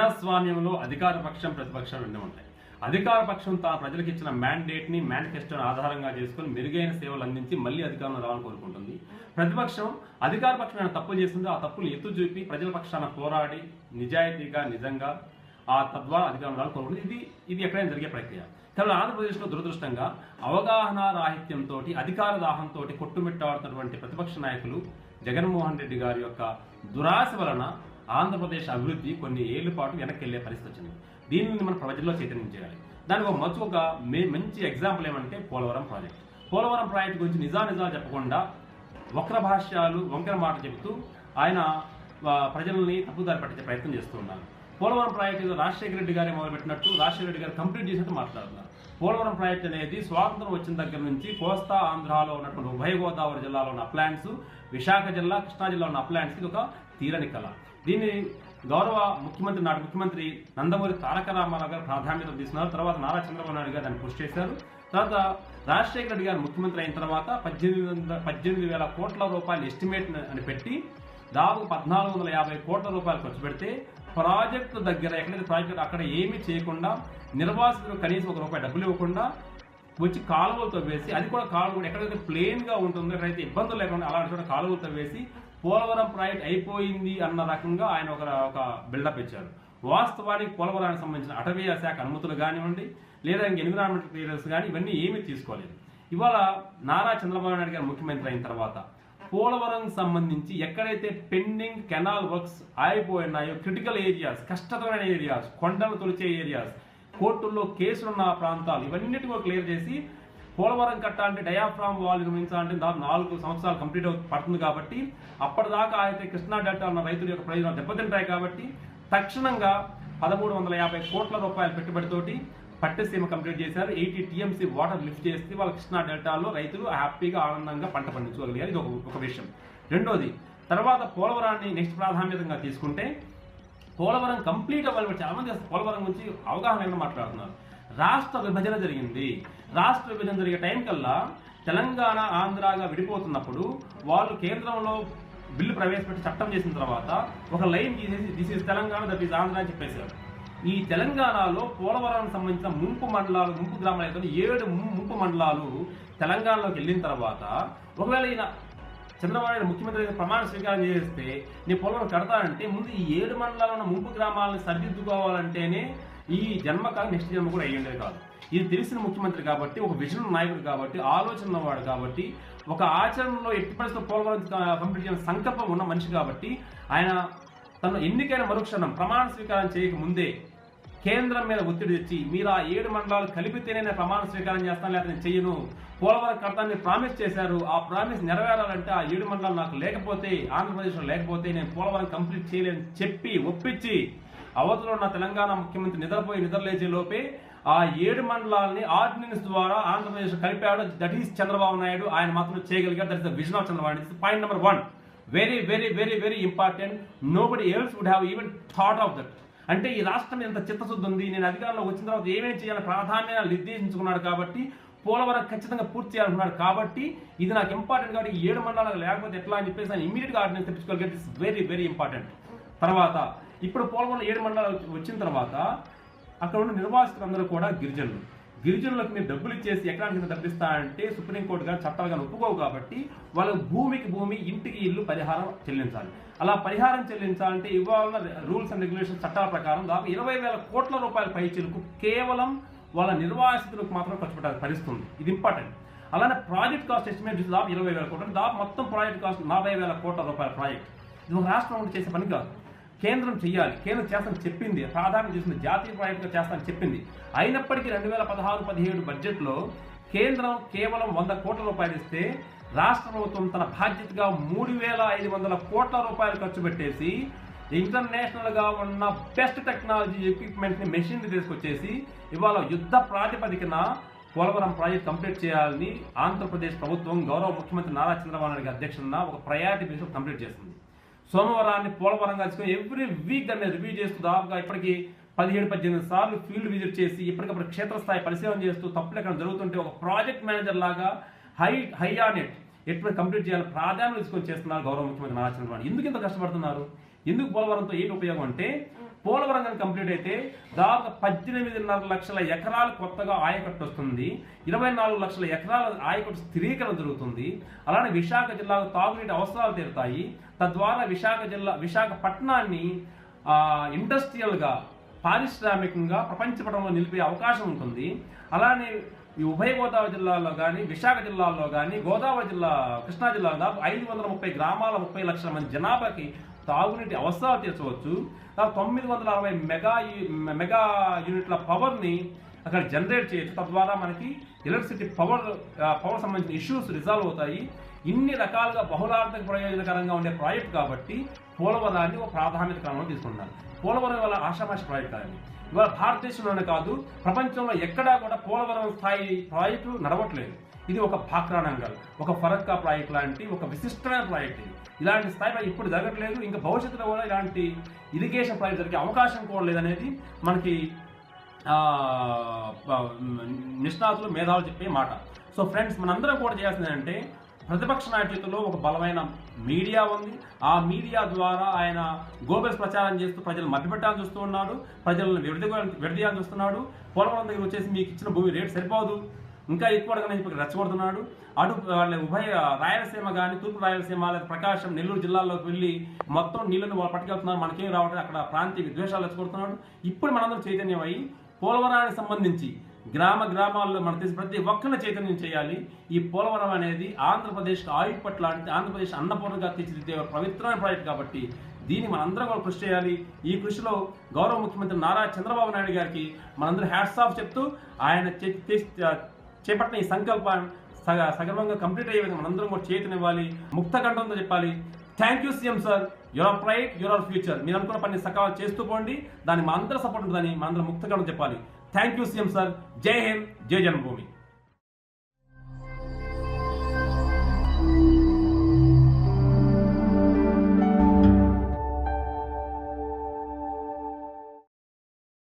ప్రజాస్వామ్యంలో అధికార పక్షం ప్రతిపక్షం రెండు ఉంటాయి. అధికార పక్షం తా ప్రజలకు ఇచ్చిన మ్యాండేట్ని మేనిఫెస్టోని ఆధారంగా చేసుకుని మెరుగైన సేవలు అందించి మళ్ళీ అధికారంలో రావాలని కోరుకుంటుంది. ప్రతిపక్షం అధికార పక్షం ఏమైనా తప్పులు ఆ తప్పులు ఎత్తు చూపి ప్రజల పక్షాన పోరాడి నిజాయితీగా నిజంగా ఆ తద్వారా అధికారం రావాలని కోరుకుంటుంది. ఇది ఇది ఎక్కడైనా జరిగే ప్రక్రియ. కానీ ఆంధ్రప్రదేశ్లో దురదృష్టంగా అవగాహన రాహిత్యంతో అధికార దాహంతో కొట్టుమిట్టాడుతున్నటువంటి ప్రతిపక్ష నాయకులు జగన్మోహన్ రెడ్డి గారి యొక్క దురాశ వలన ఆంధ్రప్రదేశ్ అభివృద్ధి కొన్ని ఏళ్ళ పాటు వెనక్కి వెళ్ళే పరిస్థితి వచ్చింది. దీనిని మనం ప్రజల్లో చైతన్యం చేయాలి. దానికి ఒక మంచి ఒక మే- మంచి ఎగ్జాంపుల్ ఏమంటే పోలవరం ప్రాజెక్ట్ పోలవరం ప్రాజెక్ట్ గురించి నిజా నిజాలు చెప్పకుండా వక్ర భాష్యాలు వంకర మాట చెబుతూ ఆయన ప్రజల్ని తప్పుదారి పట్టించే ప్రయత్నం చేస్తూ ఉన్నారు. పోలవరం ప్రాజెక్టు రాజశేఖర రెడ్డి గారే మొదలుపెట్టినట్టు రాజశేఖర రెడ్డి గారు కంప్లీట్ చేసినట్టు మాట్లాడుతున్నారు. పోలవరం ప్రాజెక్ట్ అనేది స్వాతంత్రం వచ్చిన దగ్గర నుంచి కోస్తా ఆంధ్రాలో ఉన్నటువంటి ఉభయ గోదావరి జిల్లాలో ఉన్న అప్లాంట్స్ విశాఖ జిల్లా కృష్ణా జిల్లా ఉన్న అప్లాంట్స్కి ఇది ఒక తీరని కళ. దీన్ని గౌరవ ముఖ్యమంత్రి నాటి ముఖ్యమంత్రి నందమూరి తారక రామారావు గారు ప్రాధాన్యత తీసుకున్నారు తర్వాత నారా చంద్రబాబు నాయుడు గారు దాన్ని కృషి చేశారు. తర్వాత రాజశేఖర రెడ్డి గారు ముఖ్యమంత్రి అయిన తర్వాత పద్దెనిమిది వందల పద్దెనిమిది వేల కోట్ల రూపాయలు ఎస్టిమేట్ అని పెట్టి దాదాపు పద్నాలుగు వందల యాభై కోట్ల రూపాయలు ఖర్చు పెడితే ప్రాజెక్టు దగ్గర ఎక్కడైతే ప్రాజెక్టు అక్కడ ఏమీ చేయకుండా నిర్వాసితులు కనీసం ఒక రూపాయి డబ్బులు ఇవ్వకుండా వచ్చి కాలువలతో వేసి అది కూడా కాలువ కూడా ఎక్కడైతే ప్లేన్గా ఉంటుందో ఎక్కడైతే ఇబ్బందులు లేకుండా అలాంటి చోట కాలువలతో వేసి పోలవరం ప్రాజెక్ట్ అయిపోయింది అన్న రకంగా ఆయన ఒక ఒక బిల్డప్ ఇచ్చారు. వాస్తవానికి పోలవరానికి సంబంధించిన అటవీ శాఖ అనుమతులు కానివ్వండి లేదా ఇంక ఎన్విరాన్మెంటల్ క్లియరెన్స్ కానీ ఇవన్నీ ఏమీ తీసుకోలేదు. ఇవాళ నారా చంద్రబాబు నాయుడు గారు ముఖ్యమంత్రి అయిన తర్వాత పోలవరం సంబంధించి ఎక్కడైతే పెండింగ్ కెనాల్ వర్క్స్ ఆగిపోయినాయో క్రిటికల్ ఏరియాస్ కష్టతరమైన ఏరియాస్ కొండలు తొలిచే ఏరియాస్ కోర్టుల్లో కేసులున్న ప్రాంతాలు ఇవన్నిటి కూడా క్లియర్ చేసి పోలవరం కట్టాలంటే డయాఫ్రామ్ వాల్ నిర్మించాలంటే దాదాపు నాలుగు సంవత్సరాలు కంప్లీట్ పడుతుంది కాబట్టి అప్పటిదాకా అయితే కృష్ణా డెల్టా ఉన్న రైతుల యొక్క ప్రయోజనాలు దెబ్బతింటాయి కాబట్టి తక్షణంగా పదమూడు వందల యాభై కోట్ల రూపాయల పెట్టుబడితోటి పట్టసీమ కంప్లీట్ చేశారు. ఎయిటీ టీఎంసీ వాటర్ లిఫ్ట్ చేస్తే వాళ్ళ కృష్ణా డెల్టాలో రైతులు హ్యాపీగా ఆనందంగా పంట పండించుకోగలిగారు. ఇది ఒక ఒక విషయం. రెండోది తర్వాత పోలవరాన్ని నెక్స్ట్ ప్రాధాన్యతగా తీసుకుంటే పోలవరం కంప్లీట్ అవ్వాలి. చాలామంది పోలవరం గురించి అవగాహన లేకుండా మాట్లాడుతున్నారు. రాష్ట్ర విభజన జరిగింది. రాష్ట్ర విభజన జరిగే టైం కల్లా తెలంగాణ ఆంధ్రగా విడిపోతున్నప్పుడు వాళ్ళు కేంద్రంలో బిల్లు ప్రవేశపెట్టి చట్టం చేసిన తర్వాత ఒక లైన్ తీసేసి this is Telangana that is Andhra అని చెప్పేశారు. ఈ తెలంగాణలో పోలవరానికి సంబంధించిన ముంపు మండలాలు ముంపు గ్రామాలు అయితే ఏడు ముంపు మండలాలు తెలంగాణలోకి వెళ్ళిన తర్వాత ఒకవేళ ఈయన చంద్రబాబు నాయుడు ముఖ్యమంత్రి ప్రమాణ స్వీకారం చేస్తే నేను పోలవరం కడతానంటే ముందు ఈ ఏడు మండలాల ఉన్న ముంపు గ్రామాలను సరిదిద్దుకోవాలంటేనే ఈ జన్మ కాదు నెక్స్ట్ జన్మ కూడా అయ్యేది కాదు. ఇది తెలిసిన ముఖ్యమంత్రి కాబట్టి ఒక విజన్ నాయకుడు కాబట్టి ఆలోచన ఉన్నవాడు కాబట్టి ఒక ఆచరణలో ఎట్టి పరిస్థితులు పోలవరం కంప్లీట్ చేసిన సంకల్పం ఉన్న మనిషి కాబట్టి ఆయన తను ఎన్నికైన మరుక్షణం ప్రమాణ స్వీకారం చేయక ముందే కేంద్రం మీద ఒత్తిడి తెచ్చి మీరు ఆ ఏడు మండలాలు కలిపితేనే నేను ప్రమాణ స్వీకారం చేస్తాను లేదా నేను చెయ్యను. పోలవరం కడతాన్ని ప్రామిస్ చేశారు. ఆ ప్రామిస్ నెరవేరాలంటే ఆ ఏడు మండలాలు నాకు లేకపోతే ఆంధ్రప్రదేశ్లో లేకపోతే నేను పోలవరం కంప్లీట్ చేయలేని చెప్పి ఒప్పించి అవతలో ఉన్న తెలంగాణ ముఖ్యమంత్రి నిద్రపోయి నిద్రలేచే లోపే ఆ ఏడు మండలాలని ఆర్డినెన్స్ ద్వారా ఆంధ్రప్రదేశ్ కలిపాడు. That is Chandrababu Naidu. ఆయన మాత్రం చేయగలిగారు. That is the vision of Chandrababu Naidu. Point number one very very very very important nobody else would have even thought of that అంటే ఈ రాష్ట్రం ఎంత చిత్తశుద్ధి ఉంది? నేను అధికారంలో వచ్చిన తర్వాత ఏమేమి చేయాలని ప్రాధాన్యత నిర్దేశించుకున్నాడు కాబట్టి పోలవరం ఖచ్చితంగా పూర్తి చేయాలనుకున్నాడు కాబట్టి ఇది నాకు ఇంపార్టెంట్ కాబట్టి ఏడు మండలాలు లేకపోతే ఎట్లా అని చెప్పేసి ఆయన ఇమీడియట్గా ఆర్డినెన్స్ తెప్పించుకోగలిగితే ఇట్స్ వెరీ వెరీ ఇంపార్టెంట్ తర్వాత ఇప్పుడు పోలవరం ఏడు మండలాలు వచ్చిన తర్వాత అక్కడ ఉన్న నిర్వాసితులందరూ కూడా గిరిజనులు. గిరిజనులకు మీరు డబ్బులు ఇచ్చేసి ఎకరానికి కింద డబ్బిస్తా అంటే సుప్రీంకోర్టు గారు చట్టాలు కానీ ఒప్పుకోవు కాబట్టి వాళ్ళ భూమికి భూమి ఇంటికి ఇల్లు పరిహారం చెల్లించాలి. అలా పరిహారం చెల్లించాలంటే ఇవాళ రూల్స్ అండ్ రెగ్యులేషన్ చట్టాల ప్రకారం దాదాపు ఇరవై వేల కోట్ల రూపాయల పైచీలకు కేవలం వాళ్ళ నిర్వాసితులకు మాత్రం ఖర్చు పెట్టాలి పరిస్థితుంది. ఇది ఇంపార్టెంట్. అలానే ప్రాజెక్ట్ కాస్ట్ ఎస్టిమేట్ చూసి దాదాపు ఇరవై వేల కోట్లు దాదాపు మొత్తం ప్రాజెక్ట్ కాస్ట్ నలభై వేల కోట్ల రూపాయల ప్రాజెక్ట్. ఇది రాష్ట్రం చేసే పని కాదు. కేంద్రం చేయాలి కేంద్రం చేస్తానని చెప్పింది. ప్రాధాన్యత చేసింది జాతీయ ప్రాజెక్టుగా చేస్తానని చెప్పింది. అయినప్పటికీ రెండు వేల పదహారు పదిహేడు బడ్జెట్లో కేంద్రం కేవలం వంద కోట్ల రూపాయలు ఇస్తే రాష్ట్ర ప్రభుత్వం తన బాధ్యతగా మూడు వేల ఐదు వందల కోట్ల రూపాయలు ఖర్చు పెట్టేసి ఇంటర్నేషనల్గా ఉన్న బెస్ట్ టెక్నాలజీ ఎక్విప్మెంట్ని మెషిన్లు మెషిన్ తీసుకొచ్చేసి ఇవాళ యుద్ధ ప్రాతిపదికన పోలవరం ప్రాజెక్ట్ కంప్లీట్ చేయాలని ఆంధ్రప్రదేశ్ ప్రభుత్వం గౌరవ ముఖ్యమంత్రి నారా చంద్రబాబు నాయుడు గారి అధ్యక్షతన ఒక ప్రయారిటీ బేస్ కంప్లీట్ చేసింది. సోమవారాన్ని పోలవరం కలుసుకొని ఎవ్రీ వీక్ దాన్ని రివ్యూ చేస్తూ దాదాపుగా ఇప్పటికి పదిహేడు పద్దెనిమిది సార్లు ఫీల్డ్ విజిట్ చేసి ఇప్పటికప్పుడు క్షేత్రస్థాయి పరిశీలన చేస్తూ తప్పులు ఎక్కడ జరుగుతుంటే ఒక ప్రాజెక్ట్ మేనేజర్ లాగా హై హై ఆన్ ఇట్ ఎప్పుడు కంప్లీట్ చేయాలని ప్రాధాన్యత తీసుకొని చేస్తున్నారు గౌరవ ముఖ్యమంత్రి నారా చంద్రబాబు ఎందుకు ఇంత కష్టపడుతున్నారు? ఎందుకు పోలవరంతో ఏంటి ఉపయోగం అంటే పోలవరం కనుక కంప్లీట్ అయితే దాదాపు పద్దెనిమిదిన్నర లక్షల ఎకరాలు కొత్తగా ఆయకట్టు వస్తుంది. ఇరవై నాలుగు లక్షల ఎకరాల ఆయకట్టు స్థిరీకరణ జరుగుతుంది. అలానే విశాఖ జిల్లాకు తాగునీటి అవసరాలు తీరుతాయి. తద్వారా విశాఖ జిల్లా విశాఖపట్నాన్ని ఇండస్ట్రియల్గా పారిశ్రామికంగా ప్రపంచ పటంలో నిలిపే అవకాశం ఉంటుంది. అలానే ఈ ఉభయ గోదావరి జిల్లాలో కానీ విశాఖ జిల్లాలో కానీ గోదావరి జిల్లా కృష్ణా జిల్లాలో దాదాపు ఐదు వందల ముప్పై గ్రామాల ముప్పై లక్షల మంది జనాభాకి తాగునీటి అవసరాలు తీర్చవచ్చు. తొమ్మిది వందల అరవై మెగా మెగా యూనిట్ల పవర్ని అక్కడ జనరేట్ చేయొచ్చు. తద్వారా మనకి ఎలక్ట్రిసిటీ పవర్ పవర్ సంబంధించిన ఇష్యూస్ రిజాల్వ్ అవుతాయి. ఇన్ని రకాలుగా బహుళార్థక ప్రయోజనకరంగా ఉండే ప్రాజెక్ట్ కాబట్టి పోలవరాన్ని ఒక ప్రాధాన్యత క్రమంలో తీసుకుంటారు పోలవరం వల్ల ఆషామాషి ప్రాజెక్ట్ కాదు. ఇవాళ భారతదేశంలోనే కాదు ప్రపంచంలో ఎక్కడా కూడా పోలవరం స్థాయి ప్రాజెక్టు నడవట్లేదు. ఇది ఒక భాక్రానంగల్ ఒక ఫరక్కా ప్రాజెక్ట్ లాంటి ఒక విశిష్టమైన ప్రాజెక్ట్ ఇది. ఇలాంటి స్థాయిలో ఇప్పుడు జరగట్లేదు ఇంకా భవిష్యత్తులో కూడా ఇలాంటి ఇరిగేషన్ ప్రాజెక్ట్ జరిగే అవకాశం కూడా లేదనేది మనకి నిష్ణాతులు మేధావులు చెప్పే మాట. సో ఫ్రెండ్స్ మనందరం కూడా చేయాల్సింది అంటే ప్రతిపక్ష నాయకులతో ఒక బలమైన మీడియా ఉంది. ఆ మీడియా ద్వారా ఆయన గోబెల్స్ ప్రచారం చేస్తూ ప్రజలు మభ్యపెట్టాలని చూస్తూ ఉన్నాడు. ప్రజలను విడదీయాలని చూస్తున్నాడు. పోలవరం దగ్గర వచ్చేసి మీకు ఇచ్చిన భూమి రేటు సరిపోదు. ఇంకా ఎక్కువ అడగని చెప్పి రెచ్చగొడుతున్నాడు. అటు వాళ్ళ ఉభయ రాయలసీమ కానీ తూర్పు రాయలసీమ లేదా ప్రకాశం నెల్లూరు జిల్లాల్లోకి వెళ్ళి మొత్తం నీళ్ళని వాళ్ళు పట్టుకెళ్తున్నారు. మనకేం రావట్లేదు. అక్కడ ప్రాంతీయ విద్వేషాలు రెచ్చగొడుతున్నాడు. ఇప్పుడు మనందరం చైతన్యం అయ్యి పోలవరానికి సంబంధించి గ్రామ గ్రామాల్లో మనం తెలిసి ప్రతి ఒక్కరిని చైతన్యం చేయాలి. ఈ పోలవరం అనేది ఆంధ్రప్రదేశ్కి ఆయుపట్ లాంటి ఆంధ్రప్రదేశ్ అన్నపూర్ణగా తీర్చిదిద్దే పవిత్రమైన ప్రాజెక్ట్ కాబట్టి దీన్ని మనందరం కూడా కృషి చేయాలి. ఈ కృషిలో గౌరవ ముఖ్యమంత్రి నారా చంద్రబాబు నాయుడు గారికి మనందరూ హ్యాట్స్ ఆఫ్ చెప్తూ ఆయన చేపట్టిన ఈ సంకల్పం సగ సగర్వంగా కంప్లీట్ అయ్యే విధంగా మనందరం కూడా చేతనివ్వాలి. ముక్త కంఠంతో చెప్పాలి. Thank you CM sir your bright your future మీరు అనుకున్న పని సకాలం చేస్తూ పోండి. దాన్ని మా అందరూ సపోర్ట్ ఉంటుందని మనందరం ముక్త చెప్పాలి. థ్యాంక్ యూ సీఎం సార్ జై హింద్ జై జన్మభూమి.